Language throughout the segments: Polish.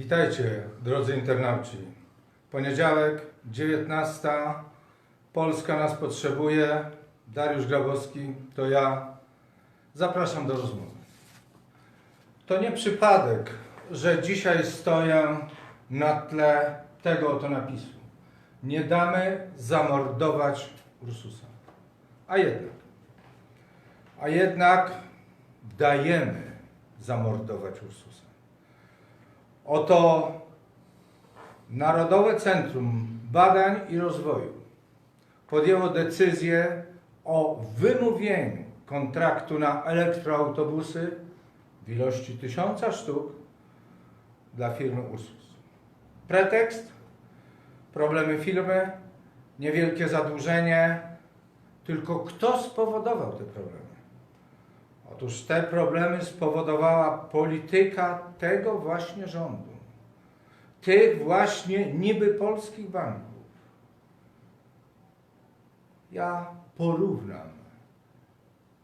Witajcie, drodzy internauci. Poniedziałek, 19. Polska nas potrzebuje. Dariusz Grabowski, to ja. Zapraszam do rozmowy. To nie przypadek, że dzisiaj stoję na tle tego oto napisu. Nie damy zamordować Ursusa. A jednak, a jednak dajemy zamordować Ursusa. Oto Narodowe Centrum Badań i Rozwoju podjęło decyzję o wymówieniu kontraktu na elektroautobusy w ilości tysiąca sztuk dla firmy Ursus. Pretekst? Problemy firmy, niewielkie zadłużenie. Tylko kto spowodował te problemy? Otóż te problemy spowodowała polityka tego właśnie rządu. Tych właśnie niby polskich banków. Ja porównam,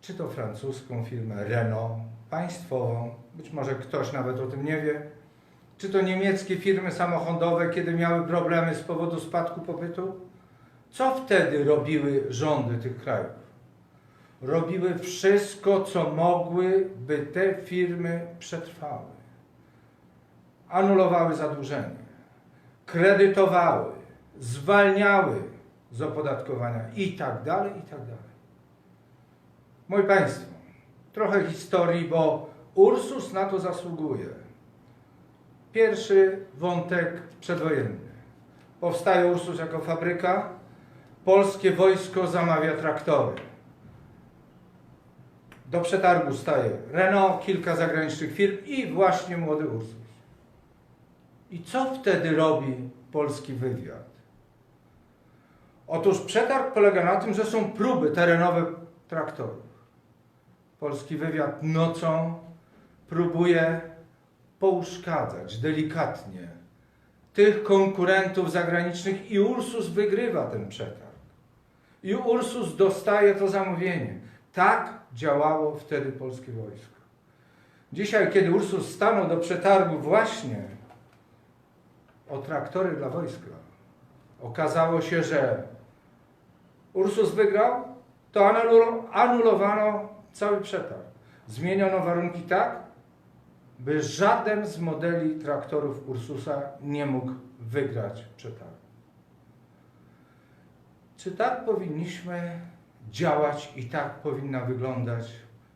czy to francuską firmę Renault, państwową, być może ktoś nawet o tym nie wie, czy to niemieckie firmy samochodowe, kiedy miały problemy z powodu spadku popytu? Co wtedy robiły rządy tych krajów? Robiły wszystko, co mogły, by te firmy przetrwały. Anulowały zadłużenie, kredytowały, zwalniały z opodatkowania i tak dalej, i tak dalej. Moi Państwo, trochę historii, bo Ursus na to zasługuje. Pierwszy wątek przedwojenny. Powstaje Ursus jako fabryka, polskie wojsko zamawia traktory. Do przetargu staje Renault, kilka zagranicznych firm i właśnie młody Ursus. I co wtedy robi polski wywiad? Otóż przetarg polega na tym, że są próby terenowe traktorów. Polski wywiad nocą próbuje pouszkadzać delikatnie tych konkurentów zagranicznych i Ursus wygrywa ten przetarg. I Ursus dostaje to zamówienie. Tak działało wtedy polskie wojsko. Dzisiaj, kiedy Ursus stanął do przetargu właśnie o traktory dla wojska, okazało się, że Ursus wygrał, to anulowano cały przetarg. Zmieniono warunki tak, by żaden z modeli traktorów Ursusa nie mógł wygrać przetargu. Czy tak powinniśmy działać i tak powinna wyglądać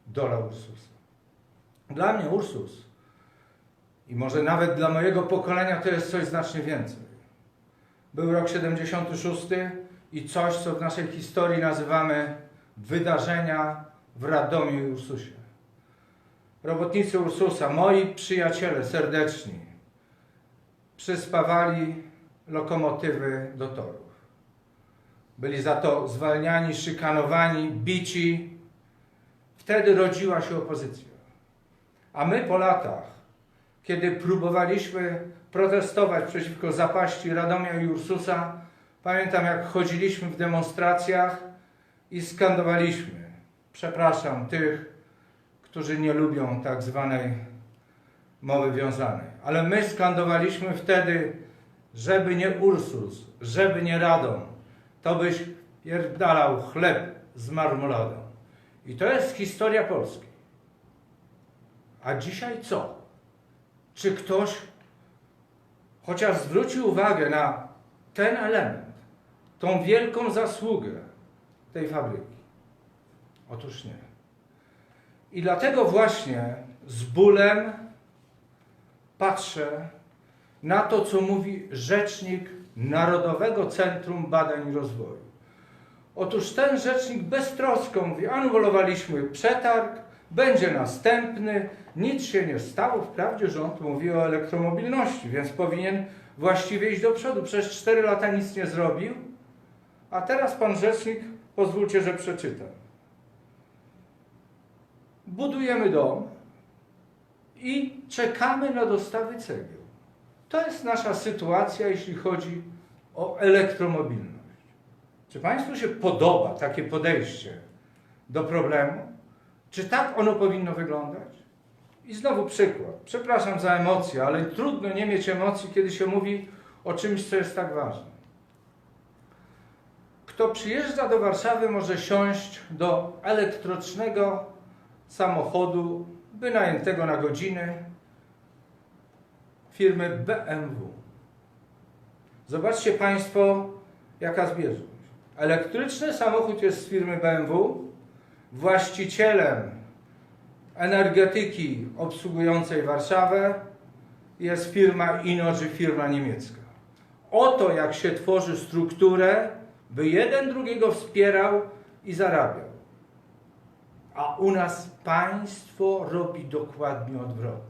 dola Ursusa? Dla mnie Ursus i może nawet dla mojego pokolenia to jest coś znacznie więcej. Był rok 76 i coś, co w naszej historii nazywamy wydarzenia w Radomiu i Ursusie. Robotnicy Ursusa, moi przyjaciele serdeczni, przyspawali lokomotywy do torów. Byli za to zwalniani, szykanowani, bici. Wtedy rodziła się opozycja. A my po latach, kiedy próbowaliśmy protestować przeciwko zapaści Radomia i Ursusa, pamiętam jak chodziliśmy w demonstracjach i skandowaliśmy, przepraszam, tych, którzy nie lubią tak zwanej mowy wiązanej. Ale my skandowaliśmy wtedy, żeby nie Ursus, żeby nie Radom, to byś pierdalał chleb z marmoladą. I to jest historia Polski. A dzisiaj co? Czy ktoś chociaż zwrócił uwagę na ten element, tą wielką zasługę tej fabryki? Otóż nie. I dlatego właśnie z bólem patrzę na to, co mówi rzecznik Narodowego Centrum Badań i Rozwoju. Otóż ten rzecznik beztrosko mówi, anulowaliśmy przetarg, będzie następny, nic się nie stało. Wprawdzie rząd mówi o elektromobilności, więc powinien właściwie iść do przodu. Przez 4 lata nic nie zrobił, a teraz pan rzecznik, pozwólcie, że przeczytam. Budujemy dom i czekamy na dostawy cegieł. To jest nasza sytuacja, jeśli chodzi o elektromobilność. Czy Państwu się podoba takie podejście do problemu? Czy tak ono powinno wyglądać? I znowu przykład. Przepraszam za emocje, ale trudno nie mieć emocji, kiedy się mówi o czymś, co jest tak ważne. Kto przyjeżdża do Warszawy, może siąść do elektrycznego samochodu wynajętego na godziny firmy BMW. Zobaczcie Państwo, jaka zbieżność. Elektryczny samochód jest z firmy BMW, właścicielem energetyki obsługującej Warszawę jest firma Inogy, firma niemiecka. Oto jak się tworzy strukturę, by jeden drugiego wspierał i zarabiał. A u nas państwo robi dokładnie odwrotnie.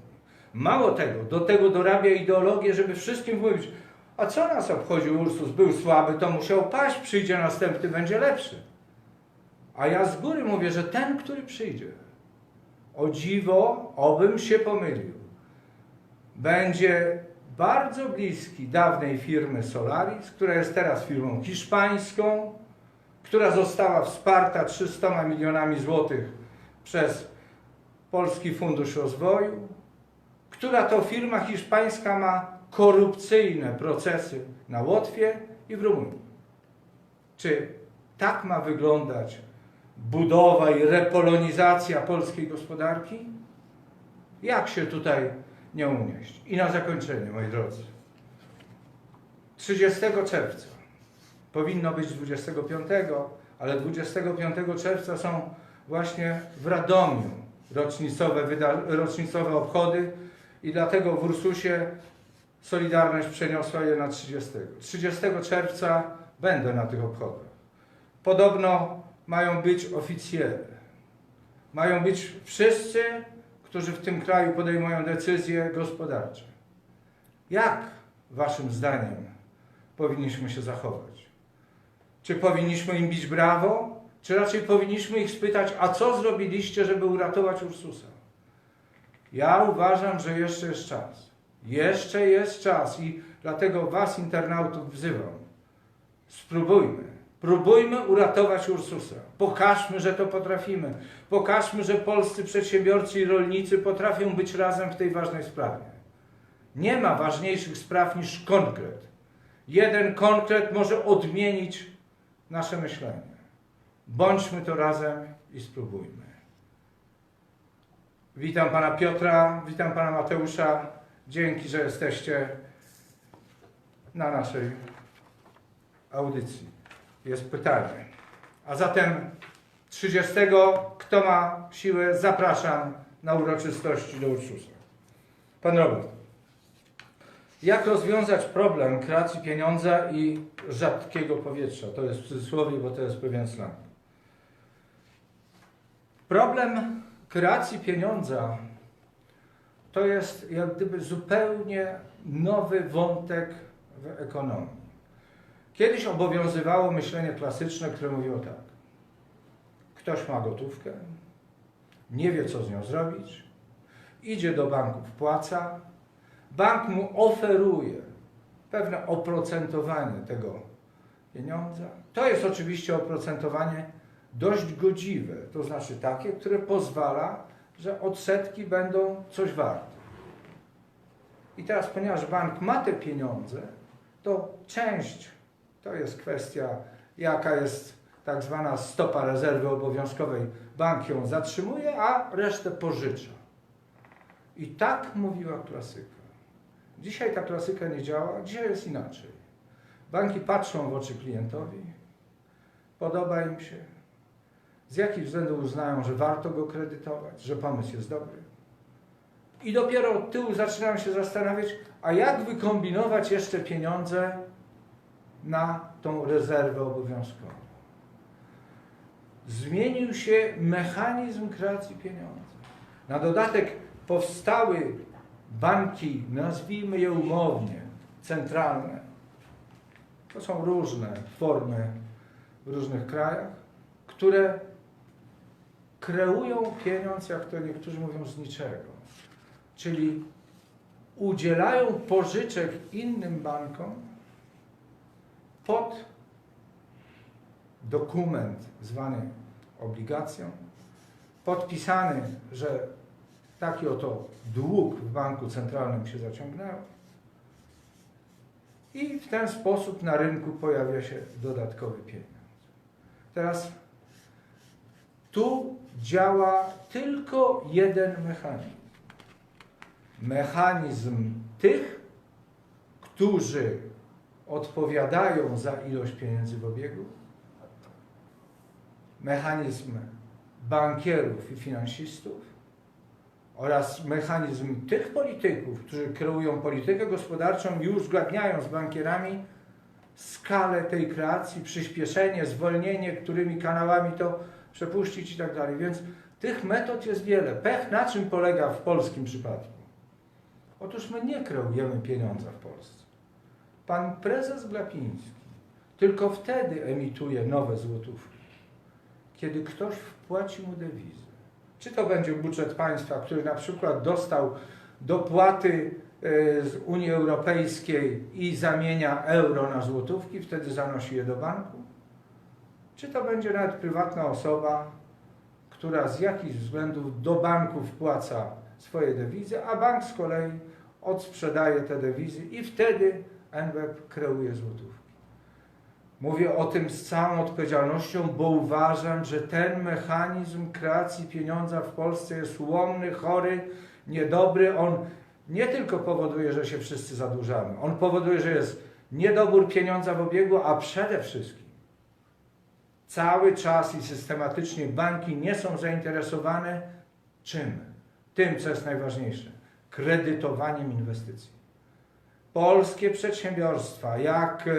Mało tego, do tego dorabia ideologię, żeby wszystkim mówić, a co nas obchodzi Ursus, był słaby, to musiał paść, przyjdzie następny, będzie lepszy. A ja z góry mówię, że ten, który przyjdzie, o dziwo, obym się pomylił, będzie bardzo bliski dawnej firmy Solaris, która jest teraz firmą hiszpańską, która została wsparta 300 milionami złotych przez Polski Fundusz Rozwoju, która to firma hiszpańska ma korupcyjne procesy na Łotwie i w Rumunii. Czy tak ma wyglądać budowa i repolonizacja polskiej gospodarki? Jak się tutaj nie unieść? I na zakończenie, moi drodzy. 30 czerwca, powinno być 25, ale 25 czerwca są właśnie w Radomiu rocznicowe, rocznicowe obchody i dlatego w Ursusie Solidarność przeniosła je na 30. 30 czerwca będę na tych obchodach. Podobno mają być oficjele. Mają być wszyscy, którzy w tym kraju podejmują decyzje gospodarcze. Jak waszym zdaniem powinniśmy się zachować? Czy powinniśmy im bić brawo, czy raczej powinniśmy ich spytać, a co zrobiliście, żeby uratować Ursusa? Ja uważam, że jeszcze jest czas. Jeszcze jest czas i dlatego was, internautów, wzywam. Spróbujmy. Próbujmy uratować Ursusa. Pokażmy, że to potrafimy. Pokażmy, że polscy przedsiębiorcy i rolnicy potrafią być razem w tej ważnej sprawie. Nie ma ważniejszych spraw niż konkret. Jeden konkret może odmienić nasze myślenie. Bądźmy to razem i spróbujmy. Witam pana Piotra, witam pana Mateusza. Dzięki, że jesteście na naszej audycji. Jest pytanie. A zatem 30, kto ma siłę, zapraszam na uroczystości do Ursusa. Pan Robert. Jak rozwiązać problem kreacji pieniądza i rzadkiego powietrza? To jest w cudzysłowie, bo to jest pewien slang. Problem kreacji pieniądza to jest jak gdyby zupełnie nowy wątek w ekonomii. Kiedyś obowiązywało myślenie klasyczne, które mówiło tak. Ktoś ma gotówkę, nie wie co z nią zrobić, idzie do banku, wpłaca, bank mu oferuje pewne oprocentowanie tego pieniądza. To jest oczywiście oprocentowanie dość godziwe, to znaczy takie, które pozwala, że odsetki będą coś warte. I teraz, ponieważ bank ma te pieniądze, to część to jest kwestia, jaka jest tak zwana stopa rezerwy obowiązkowej. Bank ją zatrzymuje, a resztę pożycza. I tak mówiła klasyka. Dzisiaj ta klasyka nie działa, dzisiaj jest inaczej. Banki patrzą w oczy klientowi, podoba im się, z jakich względów uznają, że warto go kredytować, że pomysł jest dobry. I dopiero od tyłu zaczynają się zastanawiać, a jak wykombinować jeszcze pieniądze na tą rezerwę obowiązkową. Zmienił się mechanizm kreacji pieniądza. Na dodatek powstały banki, nazwijmy je umownie, centralne. To są różne formy w różnych krajach, które kreują pieniądz, jak to niektórzy mówią, z niczego. Czyli udzielają pożyczek innym bankom pod dokument zwany obligacją, podpisany, że Taki oto dług w banku centralnym się zaciągnęło. I w ten sposób na rynku pojawia się dodatkowy pieniądz. Teraz tu działa tylko jeden mechanizm. Mechanizm tych, którzy odpowiadają za ilość pieniędzy w obiegu, mechanizm bankierów i finansistów oraz mechanizm tych polityków, którzy kreują politykę gospodarczą i uzgadniają z bankierami skalę tej kreacji, przyspieszenie, zwolnienie, którymi kanałami to przepuścić i tak dalej. Więc tych metod jest wiele. Pech na czym polega w polskim przypadku? Otóż my nie kreujemy pieniądza w Polsce. Pan prezes Glapiński tylko wtedy emituje nowe złotówki, kiedy ktoś wpłaci mu dewizę. Czy to będzie budżet państwa, który na przykład dostał dopłaty e, z Unii Europejskiej i zamienia euro na złotówki, wtedy zanosi je do banku? Czy to będzie nawet prywatna osoba, która z jakichś względów do banku wpłaca swoje dewizy, a bank z kolei odsprzedaje te dewizy i wtedy NBP kreuje złotówki. Mówię o tym z całą odpowiedzialnością, bo uważam, że ten mechanizm kreacji pieniądza w Polsce jest ułomny, chory, niedobry. On nie tylko powoduje, że się wszyscy zadłużamy, on powoduje, że jest niedobór pieniądza w obiegu, a przede wszystkim cały czas i systematycznie banki nie są zainteresowane czym? Tym, co jest najważniejsze kredytowaniem inwestycji. Polskie przedsiębiorstwa, jak e,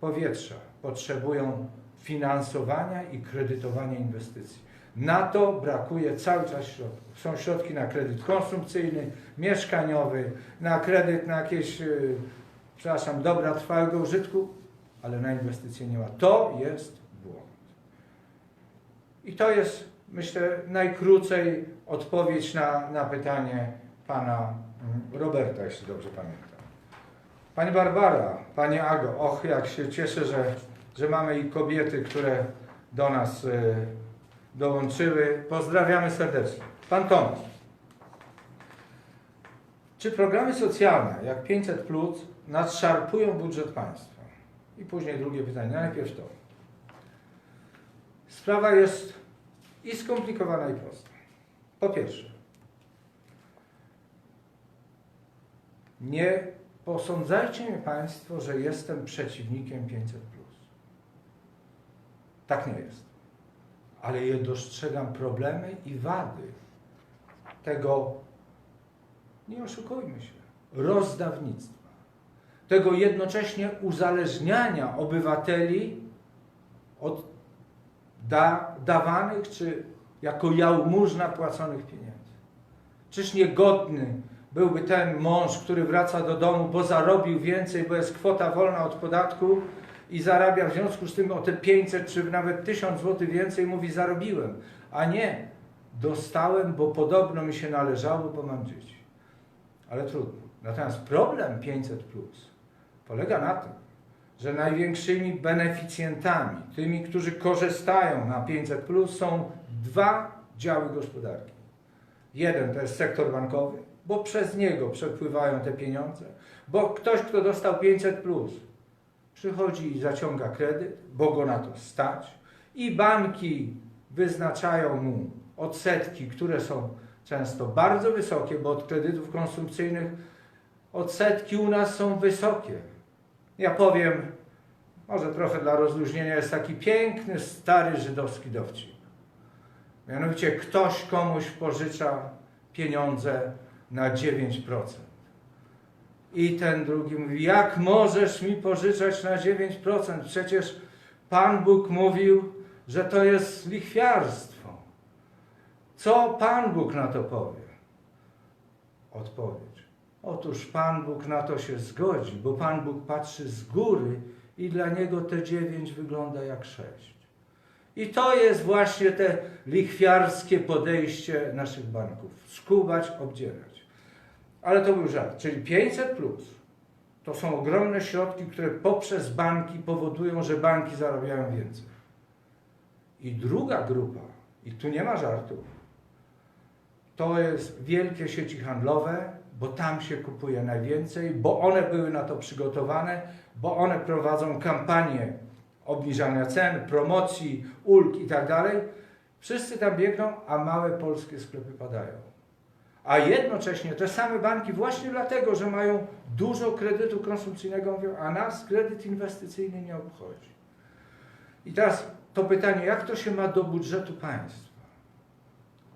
powietrza, potrzebują finansowania i kredytowania inwestycji. Na to brakuje cały czas środków. Są środki na kredyt konsumpcyjny, mieszkaniowy, na kredyt na jakieś, e, przepraszam, dobra trwałego użytku, ale na inwestycje nie ma. To jest błąd. I to jest, myślę, najkrócej odpowiedź na, na pytanie pana mm, Roberta, jeśli dobrze pamiętam. Pani Barbara, Pani Ago, och, jak się cieszę, że, że mamy i kobiety, które do nas y, dołączyły. Pozdrawiamy serdecznie. Pan Tomasz. Czy programy socjalne jak 500 plus nadszarpują budżet państwa? I później drugie pytanie, najpierw to. Sprawa jest i skomplikowana, i prosta. Po pierwsze, nie posądzajcie mnie Państwo, że jestem przeciwnikiem 500. Tak nie jest. Ale je dostrzegam problemy i wady tego, nie oszukujmy się, rozdawnictwa. Tego jednocześnie uzależniania obywateli od da, dawanych czy jako jałmużna płaconych pieniędzy. Czyż niegodny byłby ten mąż, który wraca do domu, bo zarobił więcej, bo jest kwota wolna od podatku i zarabia w związku z tym o te 500 czy nawet 1000 zł więcej, mówi zarobiłem, a nie dostałem, bo podobno mi się należało, bo mam dzieci. Ale trudno. Natomiast problem 500 plus polega na tym, że największymi beneficjentami, tymi, którzy korzystają na 500 plus są dwa działy gospodarki. Jeden to jest sektor bankowy, bo przez niego przepływają te pieniądze, bo ktoś, kto dostał 500 plus, przychodzi i zaciąga kredyt, bo go na to stać i banki wyznaczają mu odsetki, które są często bardzo wysokie, bo od kredytów konsumpcyjnych odsetki u nas są wysokie. Ja powiem, może trochę dla rozluźnienia, jest taki piękny, stary żydowski dowcip. Mianowicie ktoś komuś pożycza pieniądze na 9%. I ten drugi mówi, jak możesz mi pożyczać na 9%? Przecież Pan Bóg mówił, że to jest lichwiarstwo. Co Pan Bóg na to powie? Odpowiedź. Otóż Pan Bóg na to się zgodzi, bo Pan Bóg patrzy z góry i dla Niego te 9 wygląda jak 6. I to jest właśnie te lichwiarskie podejście naszych banków. Skubać, obdzierać. Ale to był żart. Czyli 500 plus to są ogromne środki, które poprzez banki powodują, że banki zarabiają więcej. I druga grupa, i tu nie ma żartów, to jest wielkie sieci handlowe, bo tam się kupuje najwięcej, bo one były na to przygotowane, bo one prowadzą kampanie obniżania cen, promocji, ulg i tak dalej. Wszyscy tam biegną, a małe polskie sklepy padają. A jednocześnie te same banki właśnie dlatego, że mają dużo kredytu konsumpcyjnego, mówią, a nas kredyt inwestycyjny nie obchodzi. I teraz to pytanie, jak to się ma do budżetu państwa?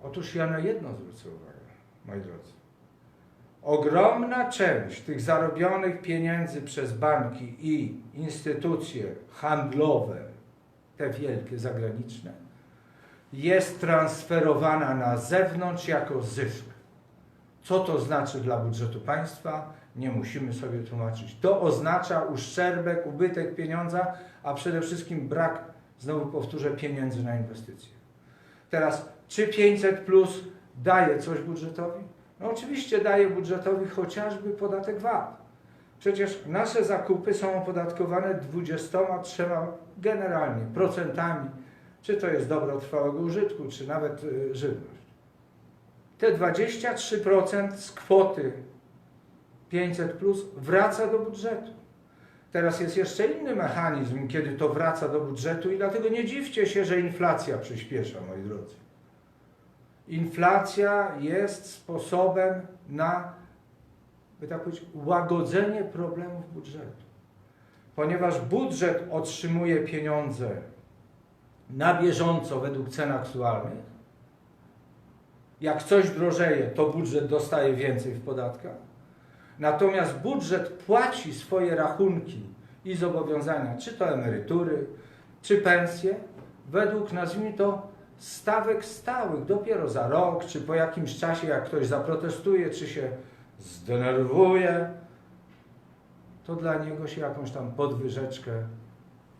Otóż ja na jedno zwrócę uwagę, moi drodzy. Ogromna część tych zarobionych pieniędzy przez banki i instytucje handlowe, te wielkie, zagraniczne, jest transferowana na zewnątrz jako zysk. Co to znaczy dla budżetu państwa? Nie musimy sobie tłumaczyć. To oznacza uszczerbek, ubytek pieniądza, a przede wszystkim brak, znowu powtórzę, pieniędzy na inwestycje. Teraz, czy 500 plus daje coś budżetowi? No oczywiście daje budżetowi chociażby podatek VAT. Przecież nasze zakupy są opodatkowane 23 generalnie procentami, czy to jest dobro trwałego użytku, czy nawet y, żywność. Te 23% z kwoty 500 plus wraca do budżetu. Teraz jest jeszcze inny mechanizm, kiedy to wraca do budżetu i dlatego nie dziwcie się, że inflacja przyspiesza, moi drodzy. Inflacja jest sposobem na, by tak powiedzieć, łagodzenie problemów budżetu. Ponieważ budżet otrzymuje pieniądze na bieżąco według cen aktualnych, jak coś drożeje, to budżet dostaje więcej w podatkach. Natomiast budżet płaci swoje rachunki i zobowiązania, czy to emerytury, czy pensje, według, nazwijmy to, stawek stałych. Dopiero za rok, czy po jakimś czasie, jak ktoś zaprotestuje, czy się zdenerwuje, to dla niego się jakąś tam podwyżeczkę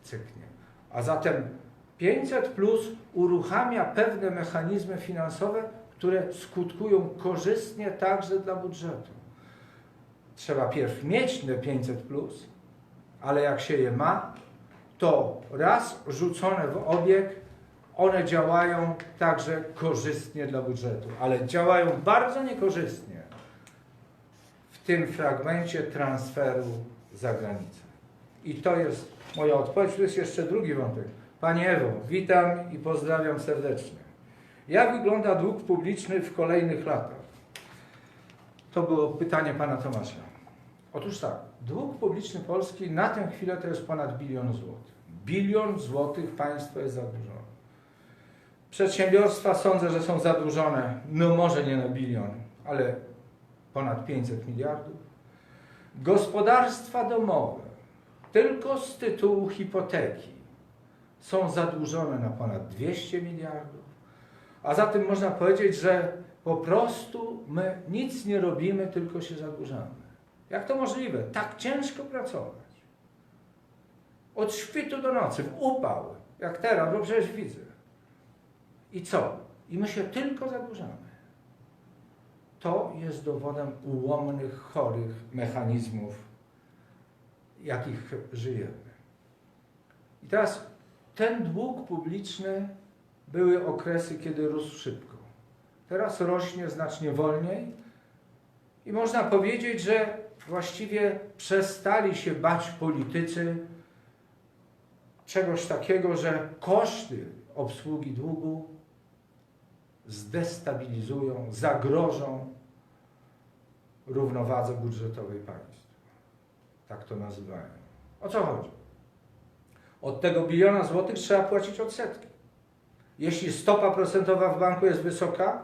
cyknie. A zatem 500 plus uruchamia pewne mechanizmy finansowe, które skutkują korzystnie także dla budżetu. Trzeba pierw mieć te 500 plus, ale jak się je ma, to raz rzucone w obieg, one działają także korzystnie dla budżetu, ale działają bardzo niekorzystnie w tym fragmencie transferu za granicę. I to jest moja odpowiedź. Tu jest jeszcze drugi wątek. Pani Ewo, witam i pozdrawiam serdecznie. Jak wygląda dług publiczny w kolejnych latach? To było pytanie pana Tomasza. Otóż tak, dług publiczny Polski na tę chwilę to jest ponad bilion złotych. Bilion złotych państwo jest zadłużone. Przedsiębiorstwa sądzę, że są zadłużone, no może nie na bilion, ale ponad 500 miliardów. Gospodarstwa domowe, tylko z tytułu hipoteki, są zadłużone na ponad 200 miliardów. A zatem można powiedzieć, że po prostu my nic nie robimy, tylko się zadłużamy. Jak to możliwe? Tak ciężko pracować. Od świtu do nocy, w upał, jak teraz, bo przecież widzę. I co? I my się tylko zadłużamy. To jest dowodem ułomnych, chorych mechanizmów, jakich żyjemy. I teraz ten dług publiczny były okresy, kiedy rósł szybko. Teraz rośnie znacznie wolniej i można powiedzieć, że właściwie przestali się bać politycy czegoś takiego, że koszty obsługi długu zdestabilizują, zagrożą równowadze budżetowej państwa. Tak to nazywają. O co chodzi? Od tego biliona złotych trzeba płacić odsetki. Jeśli stopa procentowa w banku jest wysoka,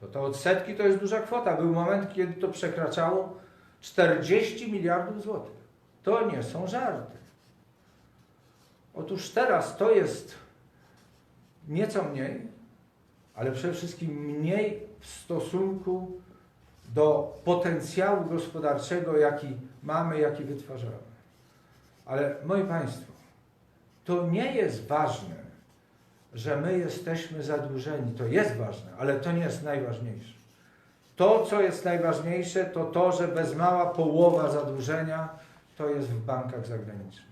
to te odsetki to jest duża kwota. Był moment, kiedy to przekraczało 40 miliardów złotych. To nie są żarty. Otóż teraz to jest nieco mniej, ale przede wszystkim mniej w stosunku do potencjału gospodarczego, jaki mamy, jaki wytwarzamy. Ale moi Państwo, to nie jest ważne, że my jesteśmy zadłużeni. To jest ważne, ale to nie jest najważniejsze. To, co jest najważniejsze, to to, że bez mała połowa zadłużenia to jest w bankach zagranicznych.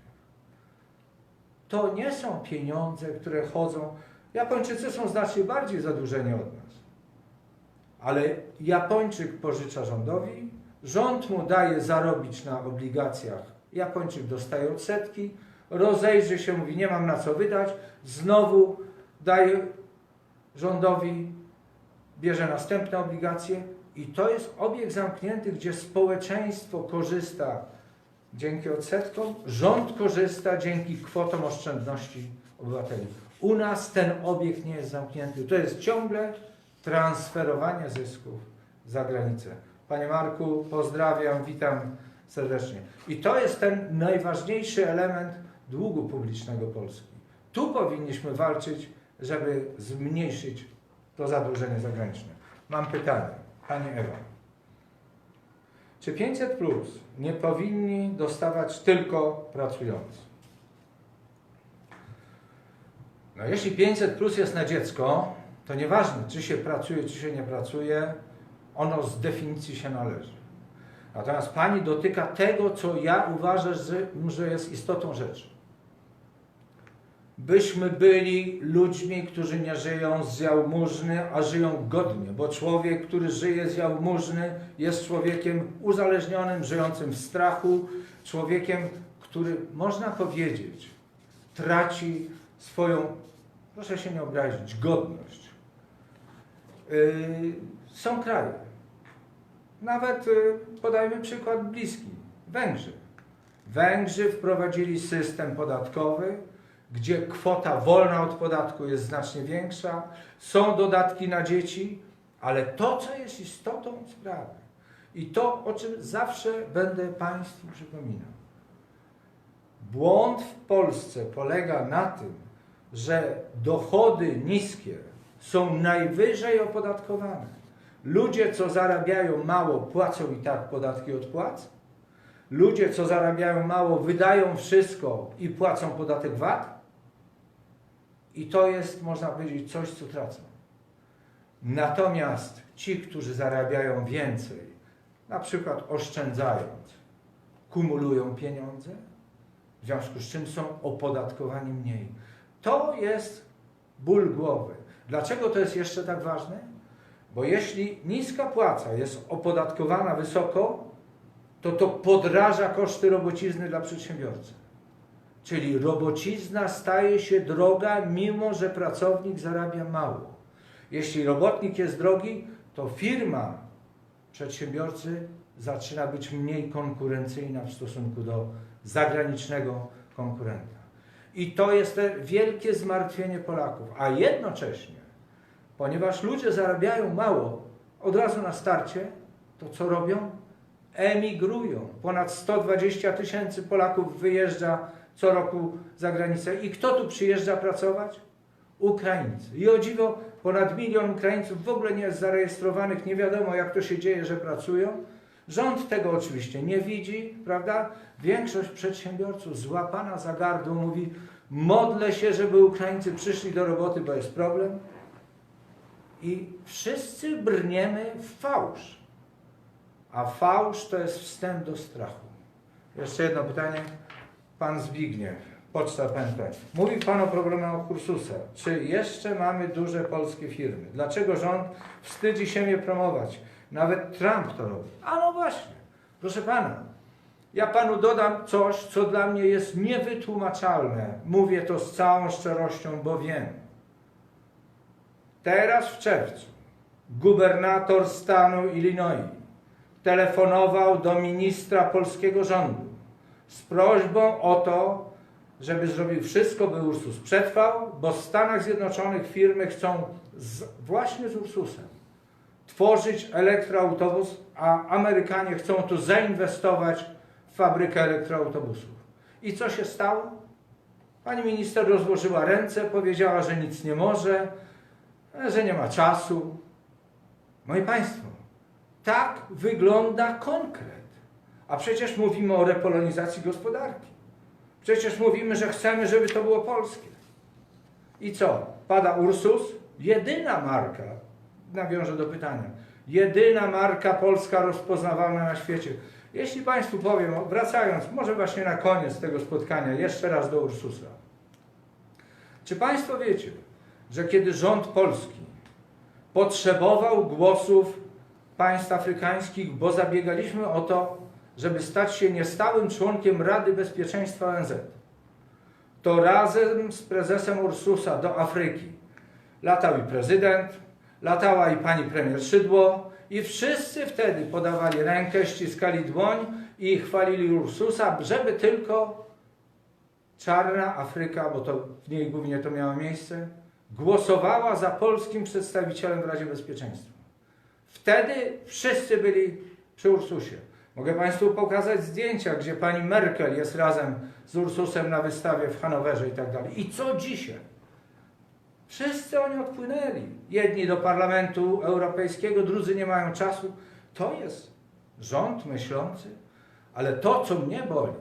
To nie są pieniądze, które chodzą. Japończycy są znacznie bardziej zadłużeni od nas. Ale Japończyk pożycza rządowi, rząd mu daje zarobić na obligacjach, Japończyk dostaje odsetki, rozejrzy się, mówi nie mam na co wydać, znowu daje rządowi, bierze następne obligacje i to jest obieg zamknięty, gdzie społeczeństwo korzysta dzięki odsetkom, rząd korzysta dzięki kwotom oszczędności obywateli. U nas ten obieg nie jest zamknięty. To jest ciągle transferowanie zysków za granicę. Panie Marku, pozdrawiam, witam serdecznie. I to jest ten najważniejszy element długu publicznego Polski. Tu powinniśmy walczyć, żeby zmniejszyć to zadłużenie zagraniczne. Mam pytanie, Pani Ewa. Czy 500 plus nie powinni dostawać tylko pracujący? No jeśli 500 plus jest na dziecko, to nieważne, czy się pracuje, czy się nie pracuje, ono z definicji się należy. Natomiast Pani dotyka tego, co ja uważam, że, jest istotą rzeczy. Byśmy byli ludźmi, którzy nie żyją z jałmużny, a żyją godnie, bo człowiek, który żyje z jałmużny, jest człowiekiem uzależnionym, żyjącym w strachu, człowiekiem, który, można powiedzieć, traci swoją, proszę się nie obrazić, godność. Yy, są kraje, nawet yy, podajmy przykład bliski, Węgrzy. Węgrzy wprowadzili system podatkowy, gdzie kwota wolna od podatku jest znacznie większa, są dodatki na dzieci, ale to, co jest istotą sprawy i to, o czym zawsze będę Państwu przypominał. Błąd w Polsce polega na tym, że dochody niskie są najwyżej opodatkowane. Ludzie, co zarabiają mało, płacą i tak podatki od płac. Ludzie, co zarabiają mało, wydają wszystko i płacą podatek VAT. I to jest, można powiedzieć, coś, co tracą. Natomiast ci, którzy zarabiają więcej, na przykład oszczędzając, kumulują pieniądze, w związku z czym są opodatkowani mniej. To jest ból głowy. Dlaczego to jest jeszcze tak ważne? Bo jeśli niska płaca jest opodatkowana wysoko, to to podraża koszty robocizny dla przedsiębiorcy. Czyli robocizna staje się droga, mimo że pracownik zarabia mało. Jeśli robotnik jest drogi, to firma przedsiębiorcy zaczyna być mniej konkurencyjna w stosunku do zagranicznego konkurenta. I to jest te wielkie zmartwienie Polaków. A jednocześnie, ponieważ ludzie zarabiają mało od razu na starcie, to co robią? Emigrują. Ponad 120 tysięcy Polaków wyjeżdża co roku za granicę. I kto tu przyjeżdża pracować? Ukraińcy. I o dziwo, ponad milion Ukraińców w ogóle nie jest zarejestrowanych, nie wiadomo jak to się dzieje, że pracują. Rząd tego oczywiście nie widzi, prawda? Większość przedsiębiorców złapana za gardło mówi: modlę się, żeby Ukraińcy przyszli do roboty, bo jest problem. I wszyscy brniemy w fałsz. A fałsz to jest wstęp do strachu. Jeszcze jedno pytanie. Pan Zbigniew, Poczta PNP. Mówił Pan o programie Ursusa. Czy jeszcze mamy duże polskie firmy? Dlaczego rząd wstydzi się je promować? Nawet Trump to robi. A no właśnie. Proszę Pana, ja Panu dodam coś, co dla mnie jest niewytłumaczalne. Mówię to z całą szczerością, bo wiem. Teraz w czerwcu gubernator stanu Illinois telefonował do ministra polskiego rządu z prośbą o to, żeby zrobił wszystko, by Ursus przetrwał, bo w Stanach Zjednoczonych firmy chcą z, właśnie z Ursusem tworzyć elektroautobus, a Amerykanie chcą tu zainwestować w fabrykę elektroautobusów. I co się stało? Pani minister rozłożyła ręce, powiedziała, że nic nie może, że nie ma czasu. Moi Państwo, tak wygląda konkret. A przecież mówimy o repolonizacji gospodarki. Przecież mówimy, że chcemy, żeby to było polskie. I co? Pada Ursus? Jedyna marka, nawiążę do pytania, jedyna marka polska rozpoznawalna na świecie. Jeśli Państwu powiem, wracając, może właśnie na koniec tego spotkania, jeszcze raz do Ursusa. Czy Państwo wiecie, że kiedy rząd polski potrzebował głosów państw afrykańskich, bo zabiegaliśmy o to, żeby stać się niestałym członkiem Rady Bezpieczeństwa ONZ. To razem z prezesem Ursusa do Afryki latał i prezydent, latała i pani premier Szydło i wszyscy wtedy podawali rękę, ściskali dłoń i chwalili Ursusa, żeby tylko czarna Afryka, bo to w niej głównie to miało miejsce, głosowała za polskim przedstawicielem w Radzie Bezpieczeństwa. Wtedy wszyscy byli przy Ursusie. Mogę Państwu pokazać zdjęcia, gdzie pani Merkel jest razem z Ursusem na wystawie w Hanowerze i tak dalej. I co dzisiaj? Wszyscy oni odpłynęli. Jedni do Parlamentu Europejskiego, drudzy nie mają czasu. To jest rząd myślący. Ale to, co mnie boli,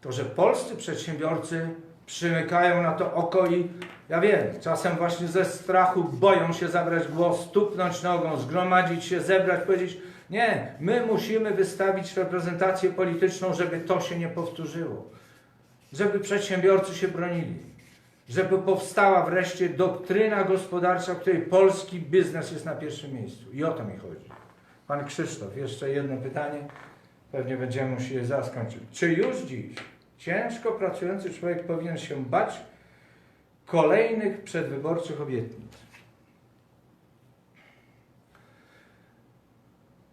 to że polscy przedsiębiorcy przymykają na to oko i ja wiem, czasem właśnie ze strachu boją się zabrać głos, tupnąć nogą, zgromadzić się, zebrać, powiedzieć nie, my musimy wystawić reprezentację polityczną, żeby to się nie powtórzyło. Żeby przedsiębiorcy się bronili. Żeby powstała wreszcie doktryna gospodarcza, w której polski biznes jest na pierwszym miejscu. I o to mi chodzi. Pan Krzysztof, jeszcze jedno pytanie. Pewnie będziemy musieli zaskończyć. Czy już dziś ciężko pracujący człowiek powinien się bać kolejnych przedwyborczych obietnic?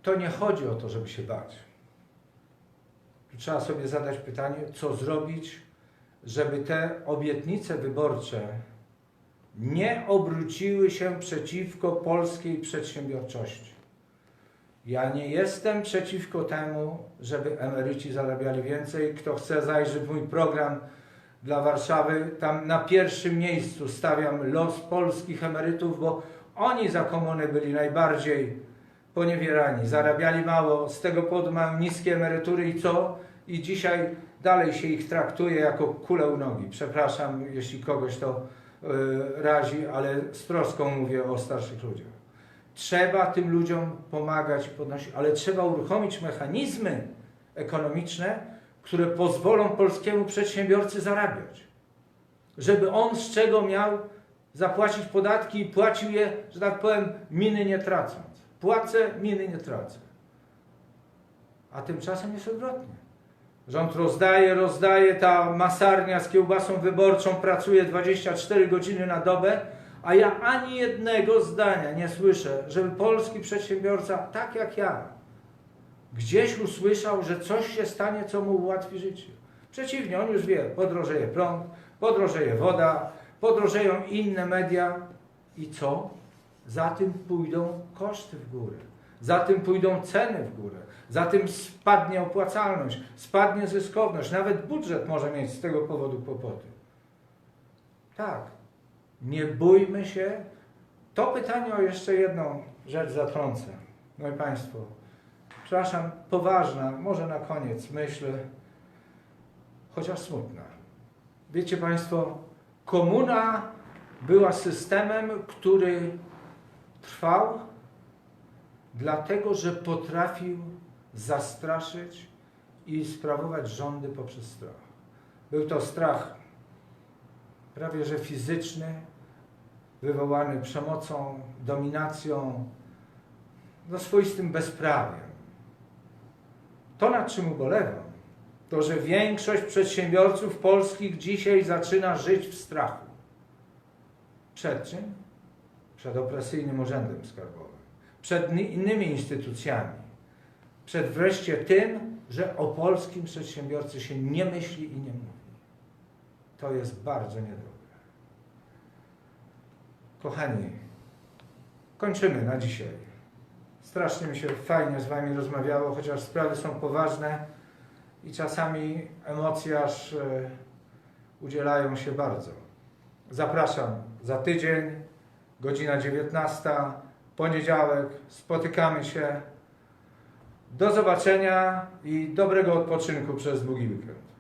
To nie chodzi o to, żeby się bać. Trzeba sobie zadać pytanie, co zrobić, żeby te obietnice wyborcze nie obróciły się przeciwko polskiej przedsiębiorczości. Ja nie jestem przeciwko temu, żeby emeryci zarabiali więcej. Kto chce zajrzeć w mój program dla Warszawy, tam na pierwszym miejscu stawiam los polskich emerytów, bo oni za komuny byli najbardziej poniewierani, zarabiali mało, z tego powodu mają niskie emerytury i co? I dzisiaj dalej się ich traktuje jako kulę u nogi. Przepraszam, jeśli kogoś to yy, razi, ale z troską mówię o starszych ludziach. Trzeba tym ludziom pomagać podnosić, ale trzeba uruchomić mechanizmy ekonomiczne, które pozwolą polskiemu przedsiębiorcy zarabiać. Żeby on z czego miał zapłacić podatki i płacił je, że tak powiem, miny nie tracąc. Płacę, miny nie tracę. A tymczasem jest odwrotnie. Rząd rozdaje, rozdaje, ta masarnia z kiełbasą wyborczą pracuje 24 godziny na dobę, a ja ani jednego zdania nie słyszę, żeby polski przedsiębiorca, tak jak ja, gdzieś usłyszał, że coś się stanie, co mu ułatwi życie. Przeciwnie, on już wie, podrożeje prąd, podrożeje woda, podrożeją inne media i co? Za tym pójdą koszty w górę, za tym pójdą ceny w górę, za tym spadnie opłacalność, spadnie zyskowność, nawet budżet może mieć z tego powodu kłopoty. Tak, nie bójmy się. To pytanie o jeszcze jedną rzecz zatrącę. Moi Państwo, przepraszam, poważna, może na koniec myśl, chociaż smutna. Wiecie Państwo, komuna była systemem, który trwał dlatego, że potrafił zastraszyć i sprawować rządy poprzez strach. Był to strach prawie że fizyczny, wywołany przemocą, dominacją, no swoistym bezprawiem. To, nad czym ubolewam, to, że większość przedsiębiorców polskich dzisiaj zaczyna żyć w strachu. Przed czym? Przed opresyjnym urzędem skarbowym, przed innymi instytucjami, przed wreszcie tym, że o polskim przedsiębiorcy się nie myśli i nie mówi. To jest bardzo niedobre. Kochani, kończymy na dzisiaj. Strasznie mi się fajnie z Wami rozmawiało, chociaż sprawy są poważne i czasami emocje aż e, udzielają się bardzo. Zapraszam za tydzień, godzina 19, poniedziałek, spotykamy się. Do zobaczenia i dobrego odpoczynku przez długi weekend.